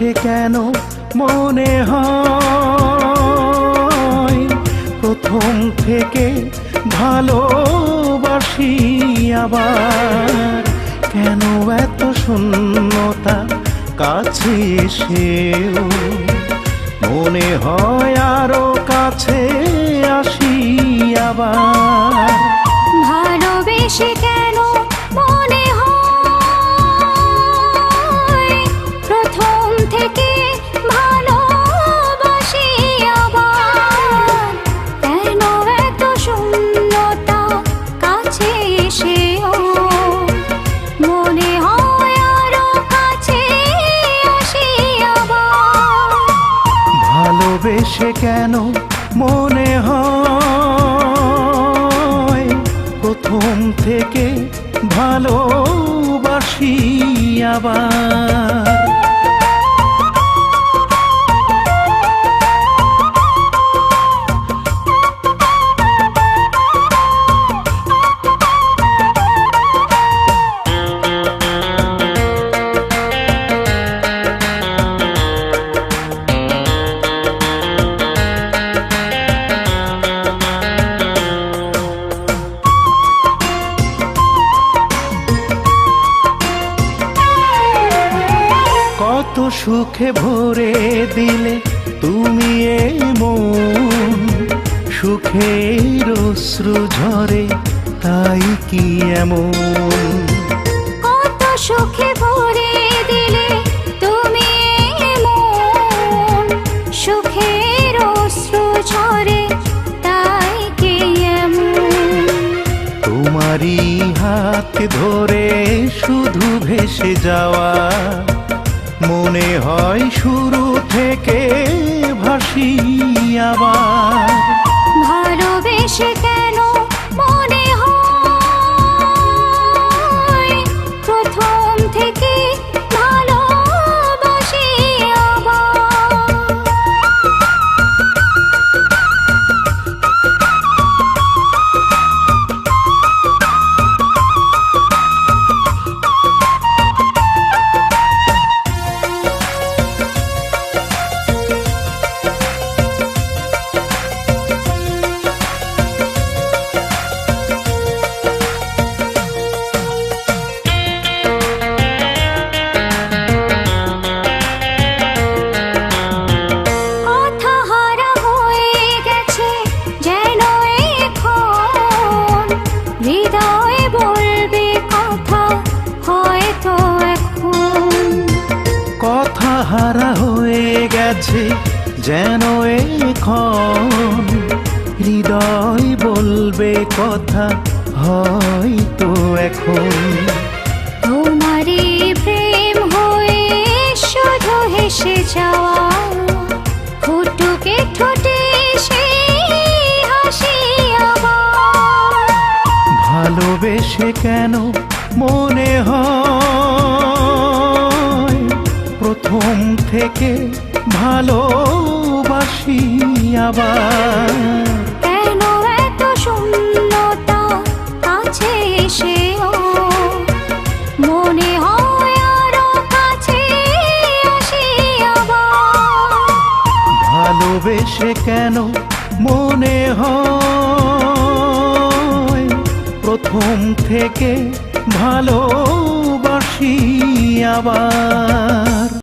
ভালোবেসে কেন মনে হয়? প্রথম থেকে ভালোবাসি আবার। কেন এত শূন্যতা কাছে এসেও? মনে হয় আরও কাছে আসি আবার। ভালোবেসে কেন মনে হয়? প্রথম থেকে ভালোবাসি আবার। কত সুখে ভরে দিলে তুমি এ মন। সুখের অশ্রু ঝরে তাই কি এমন? কত সুখে ভরে দিলে তুমি মন। সুখের অশ্রু ঝরে তাই কি এমন? তোমারই হাত ধরে শুধু ভেসে যাওয়া মনে হয় শুরু থেকে ভাসি আবার। ভালোবেসে গেছে যেন এখন হৃদয় বলবে কথা হয়তো এখন। তোমারই প্রেম হয়ে শুধু হেসে যাওয়া ফুটুকে ঠোঁটে ভালোবেসে কেন মনে হয় প্রথম থেকে ভালোবাসি আবার। কেন এত শূন্যতা কাছে এসেও? মনে হয় আরও কাছে আসি আবার। ভালোবেসে কেন মনে হয়? প্রথম থেকে ভালোবাসি আবার।